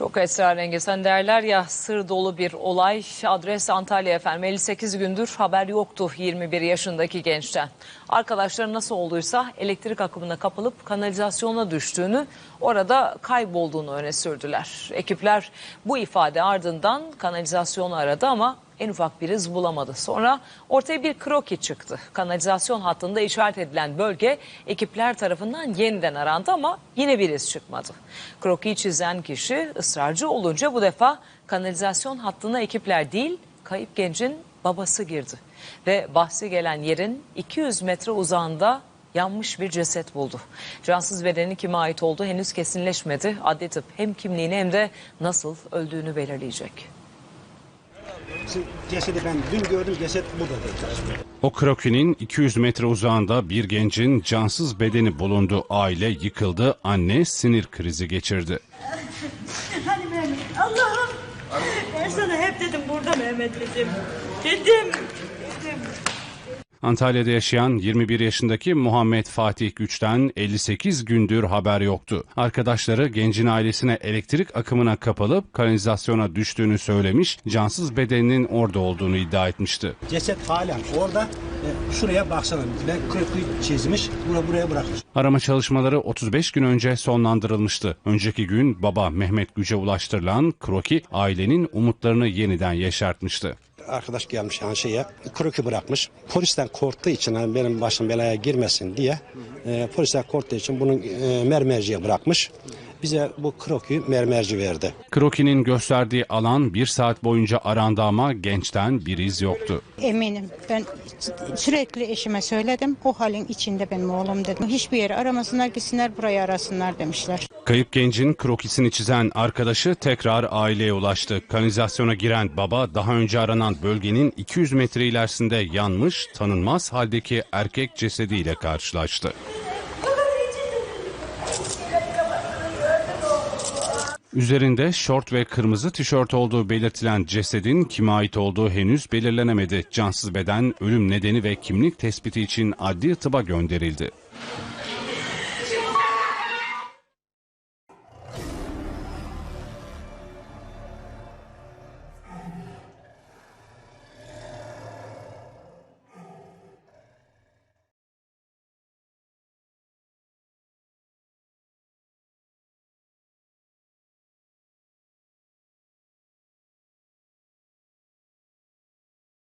Çok esrarengiz. Hani derler ya sır dolu bir olay. Adres Antalya efendim. 58 gündür haber yoktu 21 yaşındaki gençten. Arkadaşları nasıl olduysa elektrik akımına kapılıp kanalizasyona düştüğünü, orada kaybolduğunu öne sürdüler. Ekipler bu ifade ardından kanalizasyonu aradı ama en ufak bir iz bulamadı. Sonra ortaya bir kroki çıktı. Kanalizasyon hattında işaret edilen bölge ekipler tarafından yeniden arandı ama yine bir iz çıkmadı. Krokiyi çizen kişi ısrarcı olunca bu defa kanalizasyon hattına ekipler değil kayıp gencin babası girdi. Ve bahsi gelen yerin 200 metre uzağında yanmış bir ceset buldu. Cansız bedenin kime ait olduğu henüz kesinleşmedi. Adli tıp hem kimliğini hem de nasıl öldüğünü belirleyecek. Cesedi ben dün gördüm ceset burada dediler. O krokinin 200 metre uzağında bir gencin cansız bedeni bulundu. Aile yıkıldı, anne sinir krizi geçirdi. Hani Mehmet Allah'ım ben sana hep dedim burada Mehmet dedim. Dedim. Dedim. Antalya'da yaşayan 21 yaşındaki Muhammed Fatih Güç'ten 58 gündür haber yoktu. Arkadaşları gencin ailesine elektrik akımına kapılıp kanalizasyona düştüğünü söylemiş, cansız bedeninin orada olduğunu iddia etmişti. Ceset halen orada. E, şuraya baksana. Ben krokuyu çizmiş. Buraya, buraya bırakmış. Arama çalışmaları 35 gün önce sonlandırılmıştı. Önceki gün baba Mehmet Güç'e ulaştırılan kroki ailenin umutlarını yeniden yeşertmişti. Arkadaş gelmiş yani şeye kroki bırakmış. Polisten korktuğu için hani benim başım belaya girmesin diye e, polisten korktuğu için bunu e, mermerciye bırakmış. Bize bu krokiyi mermerci verdi. Kroki'nin gösterdiği alan bir saat boyunca arandı ama gençten bir iz yoktu. Eminim. Ben sürekli eşime söyledim. O halin içinde benim oğlum dedim. Hiçbir yere aramasınlar gitsinler burayı arasınlar demişler. Kayıp gencin krokisini çizen arkadaşı tekrar aileye ulaştı. Kanalizasyona giren baba daha önce aranan bölgenin 200 metre ilerisinde yanmış, tanınmaz haldeki erkek cesediyle karşılaştı. Üzerinde şort ve kırmızı tişört olduğu belirtilen cesedin kime ait olduğu henüz belirlenemedi. Cansız beden ölüm nedeni ve kimlik tespiti için adli tıba gönderildi.